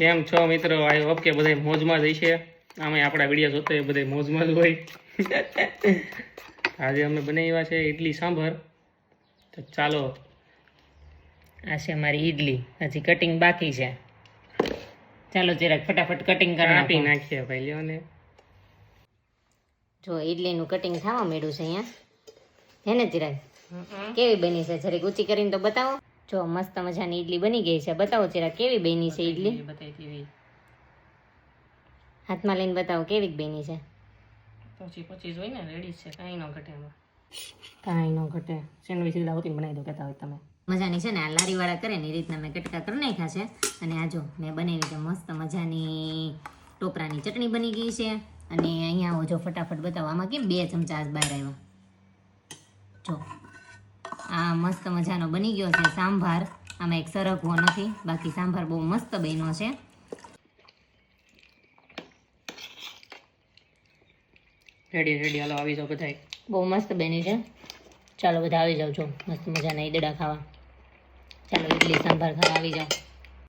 કેમ છો મિત્રો? આઈ હોપ કે બધા મોજમાં જ હશે. આમે આપણા વીડિયો જોતો એ બધા મોજમાં જ હોય. આજે અમે બનાવ્યા છે ઇડલી સાંભર. તો ચાલો. આ છે મારી ઈડલી. હજી કટિંગ બાકી છે. ચાલો જરાક ફટાફટ કટિંગ કરી કાપી નાખીએ ભાઈ લ્યો ને. જો ઈડલીનું કટિંગ થવા માંડ્યું છે અહીંયા. હે ને જરાક કેવી બની છે? જરીક ઊંચી કરીને તો બતાવો. જો મસ્ત મજાની ઈડલી બની ગઈ છે. બતાવો જરા કેવી બની છે ઈડલી? હાથમાં લઈને બતાવો કેવી બની છે? પછી પચીસ હોય ને રેડી છે કાંઈ ન ઘટે એમાં. કાંઈ ન ઘટે. સેન્ડવિચ ઈડલા હોતી બનાવી દો કહેતા હોય તમે. મજાની છે ને આ લારીવાળા કરે ને એ રીતના મેં કટકા કરી નાખ્યા છે. અને આ જો મેં બનાવી છે મસ્ત મજાની ટોપરાની ચટણી બની ગઈ છે. અને અહીંયા જો ફટાફટ બતાવો આમાં કેમ બે ચમચા બહાર આવ્યા? જો. આ મસ્ત મજાનો બની ગયો છે સાંભાર. આમાં એક સરગવો નથી બાકી સાંભાર બહુ મસ્ત બન્યો છે. રેડી રેડી હાલો આવી જાઓ બધા બહુ મસ્ત બની છે. ચાલો બધા આવી જાઓ છો મસ્ત મજાના ઈદડા ખાવા. ચાલો ઇડલી સાંભાર ખાવા આવી જાઓ.